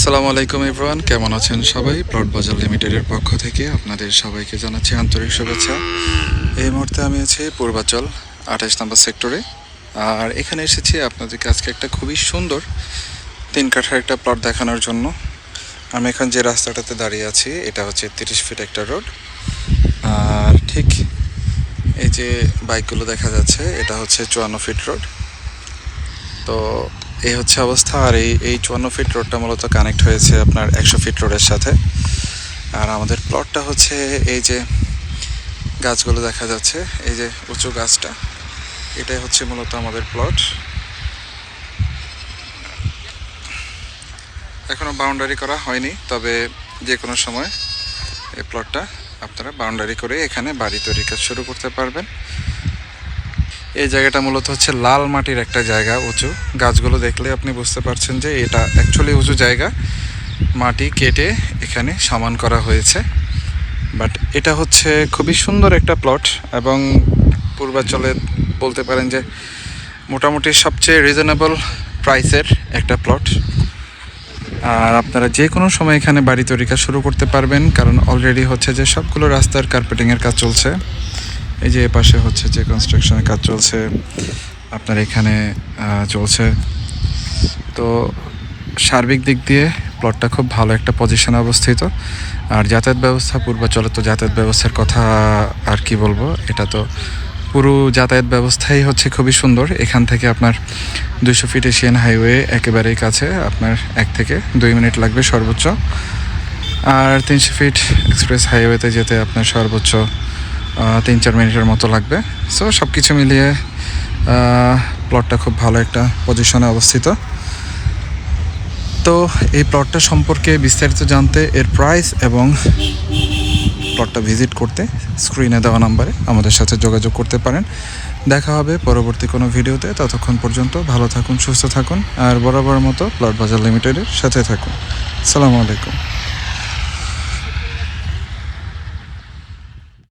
আসসালামু আলাইকুম ইব্রান কেমন আছেন সবাই? প্লট বাজার লিমিটেডের পক্ষ থেকে আপনাদের সবাইকে জানাচ্ছি আন্তরিক শুভেচ্ছা। এই মুহূর্তে আমি আছি পূর্বাচল, আঠাশ নম্বর সেক্টরে। আর এখানে এসেছি আপনাদেরকে আজকে একটা খুবই সুন্দর তিন কাঠার একটা প্লট দেখানোর জন্য। আমি এখন যে রাস্তাটাতে দাঁড়িয়ে আছি, এটা হচ্ছে তিরিশ ফিট একটা রোড। আর ঠিক এই যে বাইকগুলো দেখা যাচ্ছে, এটা হচ্ছে চুয়ান্ন ফিট রোড। তো এই হচ্ছে অবস্থা, আর এই এই চুয়ান্ন ফিট রোডটা মূলত কানেক্ট হয়েছে আপনার একশো ফিট রোডের সাথে। আর আমাদের প্লটটা হচ্ছে এই যে গাছগুলো দেখা যাচ্ছে, এই যে উঁচু গাছটা। এটাই হচ্ছে মূলত আমাদের প্লট এখনও বাউন্ডারি করা হয়নি, তবে যে কোনো সময় এই প্লটটা আপনারা বাউন্ডারি করে এখানে বাড়ি তৈরির কাজ শুরু করতে পারবেন। এই জায়গাটা মূলত হচ্ছে লাল মাটির একটা জায়গা উঁচু। গাছগুলো দেখলে আপনি বুঝতে পারছেন যে এটা অ্যাকচুয়ালি উঁচু জায়গা। মাটি কেটে এখানে সমান করা হয়েছে। বাট এটা হচ্ছে খুবই সুন্দর একটা প্লট এবং পূর্বাচলে বলতে পারেন যে মোটামুটি সবচেয়ে রিজনেবল প্রাইসের একটা প্লট আর আপনারা যে কোনো সময় এখানে বাড়ি তৈরি কাজ শুরু করতে পারবেন, কারণ অলরেডি হচ্ছে যে সবগুলো রাস্তার কার্পেটিংয়ের কাজ চলছে। এই যে পাশে হচ্ছে যে কনস্ট্রাকশনের কাজ চলছে, আপনার এখানে চলছে। তো সার্বিক দিক দিয়ে প্লটটা খুব ভালো একটা পজিশনে অবস্থিত। আর যাতায়াত ব্যবস্থা পূর্বাচলে তো যাতায়াত ব্যবস্থার কথা আর কি বলব, এটা তো পুরো যাতায়াত ব্যবস্থাই হচ্ছে খুবই সুন্দর। এখান থেকে আপনার দুশো ফিট এশিয়ান হাইওয়ে একেবারেই কাছে, আপনার এক থেকে দুই মিনিট লাগবে সর্বোচ্চ। আর তিনশো ফিট এক্সপ্রেস হাইওয়েতে যেতে আপনার সর্বোচ্চ তিন চার মিনিটের মতো লাগবে। সো সব কিছু মিলিয়ে প্লটটা খুব ভালো একটা পজিশনে অবস্থিত। তো, এই প্লটটা সম্পর্কে বিস্তারিত জানতে এর প্রাইস এবং প্লটটা ভিজিট করতে স্ক্রিনে দেওয়া নাম্বারে আমাদের সাথে যোগাযোগ করতে পারেন। দেখা হবে পরবর্তী কোনো ভিডিওতে ততক্ষণ পর্যন্ত ভালো থাকুন, সুস্থ থাকুন, আর বরাবর মতো প্লট বাজার লিমিটেডের সাথে থাকুন। সালামু আলাইকুম।